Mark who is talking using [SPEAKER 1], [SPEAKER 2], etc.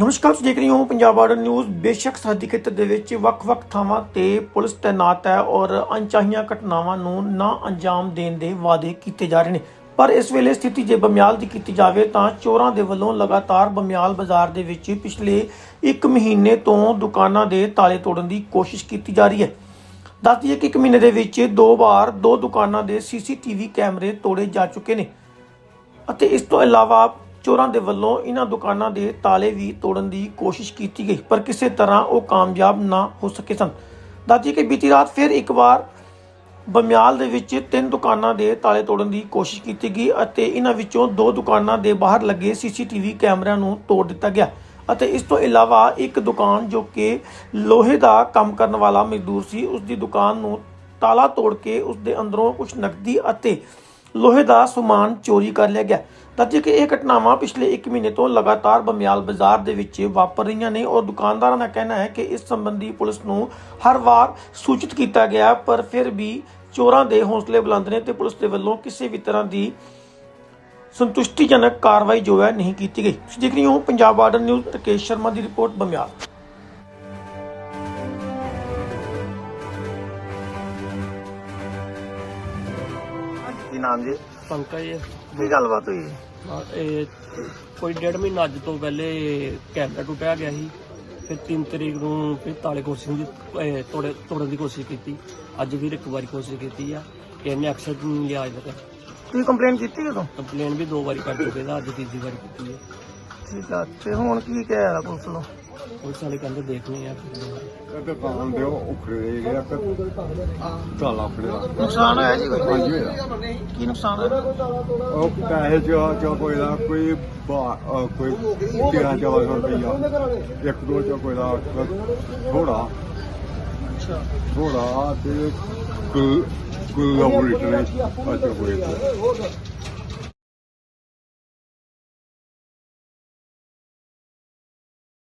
[SPEAKER 1] ਨਮਸਕਾਰ, ਤੁਸੀਂ ਦੇਖ ਰਹੇ ਹੋ ਪੰਜਾਬ ਬਾਰਡਰ ਨਿਊਜ਼। ਬੇਸ਼ੱਕ ਸਰਹੱਦੀ ਖੇਤਰ ਦੇ ਵਿੱਚ ਵੱਖ-ਵੱਖ ਥਾਵਾਂ ਤੇ ਪੁਲਿਸ ਤੈਨਾਤ ਹੈ ਔਰ ਅਣਚਾਹੀਆਂ ਘਟਨਾਵਾਂ ਨੂੰ ਨਾ ਅੰਜਾਮ ਦੇਣ ਦੇ ਵਾਅਦੇ ਕੀਤੇ ਜਾ ਰਹੇ ਨੇ। ਪਰ ਇਸ ਵੇਲੇ ਸਥਿਤੀ ਜੇ ਬਮਿਆਲ ਦੀ ਕੀਤੀ ਜਾਵੇ ਤਾਂ ਚੋਰਾਂ ਦੇ ਵੱਲੋਂ ਲਗਾਤਾਰ ਬਮਿਆਲ ਬਾਜ਼ਾਰ ਦੇ ਵਿੱਚ ਪਿਛਲੇ 1 ਮਹੀਨੇ ਤੋਂ ਦੁਕਾਨਾਂ ਦੇ ਤਾਲੇ ਤੋੜਨ ਦੀ ਕੋਸ਼ਿਸ਼ ਕੀਤੀ ਜਾ ਰਹੀ ਹੈ। ਦੱਸ ਦਈਏ ਕਿ ਇੱਕ ਮਹੀਨੇ ਦੇ ਵਿੱਚ ਦੋ ਵਾਰ ਦੋ ਦੁਕਾਨਾਂ ਦੇ ਸੀਸੀਟੀਵੀ ਕੈਮਰੇ ਤੋੜੇ ਜਾ ਚੁੱਕੇ ਨੇ। ਅਤੇ ਇਸ ਤੋਂ ਇਲਾਵਾ ਚੋਰਾਂ ਦੇ ਵੱਲੋਂ ਇਹਨਾਂ ਦੁਕਾਨਾਂ ਦੇ ਤਾਲੇ ਵੀ ਤੋੜਨ ਦੀ ਕੋਸ਼ਿਸ਼ ਕੀਤੀ ਗਈ, ਪਰ ਕਿਸੇ ਤਰ੍ਹਾਂ ਉਹ ਕਾਮਯਾਬ ਨਾ ਹੋ ਸਕੇ ਸਨ। ਦੱਸਦੀ ਕਿ ਬੀਤੀ ਰਾਤ ਫਿਰ ਇੱਕ ਵਾਰ ਬਮਿਆਲ ਦੇ ਵਿੱਚ ਤਿੰਨ ਦੁਕਾਨਾਂ ਦੇ ਤਾਲੇ ਤੋੜਨ ਦੀ ਕੋਸ਼ਿਸ਼ ਕੀਤੀ ਗਈ ਅਤੇ ਇਹਨਾਂ ਵਿੱਚੋਂ ਦੋ ਦੁਕਾਨਾਂ ਦੇ ਬਾਹਰ ਲੱਗੇ ਸੀਸੀਟੀਵੀ ਕੈਮਰਿਆਂ ਨੂੰ ਤੋੜ ਦਿੱਤਾ ਗਿਆ ਅਤੇ ਇਸ ਤੋਂ ਇਲਾਵਾ ਇੱਕ ਦੁਕਾਨ ਜੋ ਕਿ ਲੋਹੇ ਦਾ ਕੰਮ ਕਰਨ ਵਾਲਾ ਮਜ਼ਦੂਰ ਸੀ, ਉਸ ਦੀ ਦੁਕਾਨ ਨੂੰ ਤਾਲਾ ਤੋੜ ਕੇ ਉਸ ਦੇ ਅੰਦਰੋਂ ਕੁਝ ਨਕਦੀ ਅਤੇ ਲੋਹੇ ਦਾ ਸਮਾਨ ਚੋਰੀ ਕਰ ਲਿਆ ਗਿਆ। ਦੱਸਦੇ ਕਿ ਇਹ ਘਟਨਾਵਾਂ ਪਿਛਲੇ 1 ਮਹੀਨੇ ਤੋਂ ਲਗਾਤਾਰ ਬਮਿਆਲ ਬਾਜ਼ਾਰ ਦੇ ਵਿੱਚ ਵਾਪਰ ਰਹੀਆਂ ਨੇ ਔਰ ਦੁਕਾਨਦਾਰਾਂ ਦਾ ਕਹਿਣਾ ਹੈ ਕਿ ਇਸ ਸੰਬੰਧੀ ਪੁਲਿਸ ਨੂੰ ਹਰ ਵਾਰ ਸੂਚਿਤ ਕੀਤਾ ਗਿਆ, ਪਰ ਫਿਰ ਵੀ ਚੋਰਾਂ ਦੇ ਹੌਸਲੇ ਬੁਲੰਦ ਨੇ ਤੇ ਪੁਲਿਸ ਦੇ ਵੱਲੋਂ ਕਿਸੇ ਵੀ ਤਰ੍ਹਾਂ ਦੀ ਸੰਤੁਸ਼ਟੀਜਨਕ ਕਾਰਵਾਈ ਜੋ ਹੈ ਨਹੀਂ ਕੀਤੀ ਗਈ। ਤੁਸੀਂ ਦੇਖ ਰਹੇ ਹੋ ਪੰਜਾਬ ਬਾਰਡਰ ਨਿਊਜ਼ ਰਕੇਸ਼ ਸ਼ਰਮਾ ਦੀ ਰਿਪੋਰਟ ਬਮਿਆਲ।
[SPEAKER 2] ਕੀ ਨਾਮ ਜੀ?
[SPEAKER 3] ਪੰਕਜ
[SPEAKER 2] ਕੀ ਗੱਲਬਾਤ ਹੋਈ?
[SPEAKER 3] ਹਾਂ, ਇਹ ਕੋਈ ਡੇਢ ਮਹੀਨਾ ਅੱਜ ਤੋਂ ਪਹਿਲੇ ਕੈਮਰਾ ਟੁੱਟਿਆ ਗਿਆ ਸੀ। ਫਿਰ 3 ਤਰੀਕ ਨੂੰ ਫਿਰ ਤਾਲੇ ਕੋਸ਼ਿਸ਼ ਦੀ ਇਹ ਤੋੜੇ ਤੋੜਨ ਦੀ ਕੋਸ਼ਿਸ਼ ਕੀਤੀ। ਅੱਜ ਫਿਰ ਇੱਕ ਵਾਰੀ ਕੋਸ਼ਿਸ਼ ਕੀਤੀ ਆ। ਇਹਨੇ ਅਕਸਰ ਨਹੀਂ ਲਿਆ ਅਜੇ ਤੱਕ
[SPEAKER 2] ਕੀ ਕੰਪਲੇਨ ਕੀਤੀ ਉਦੋਂ?
[SPEAKER 3] ਕੰਪਲੇਨ ਵੀ ਦੋ ਵਾਰੀ ਕਰ ਚੁੱਕੇ ਦਾ ਅੱਜ ਤੀਜੀ ਵਾਰੀ ਕੀਤੀ ਹੈ
[SPEAKER 2] ਠੀਕ ਆ ਤੇ ਹੁਣ ਕੀ ਕਹਿ ਰਿਹਾ ਪੁਲਿਸ ਨੂੰ
[SPEAKER 3] ਪੁਲਿਸ ਵਾਲੇ ਕਹਿੰਦੇ ਦੇਖਣੇ ਆ। ਫਿਰ ਦੁਬਾਰਾ।
[SPEAKER 4] ਤੇ ਤਾਂ ਦੇ ਉਖੜੇ ਗਿਆ ਕਿ ਚਾਲਾ ਫੜਿਆ
[SPEAKER 2] ਨੁਕਸਾਨ ਹੋਇਆ ਜੀ ਕੋਈ?
[SPEAKER 4] ਹਾਂਜੀ ਹੋਇਆ।
[SPEAKER 2] ਕੀ ਨੁਕਸਾਨ ਹੋਇਆ?
[SPEAKER 4] ਉਹ ਪੈਸੇ ਚ ਚ ਕੋਈ ਦਾ ਕੋਈ ਬਾ- ਅਹ ਕੋਈ 13 14 ਸੌ ਰੁਪਈਆ। ਇੱਕ ਦੋ ਚ ਕੋਈ ਦਾ ਥੋੜਾ ਥੋੜਾ ਤੇ ਕੁ ਕੁ ਲਾਉਰੀ ਤੇ ਅੱਜ ਹੋਏ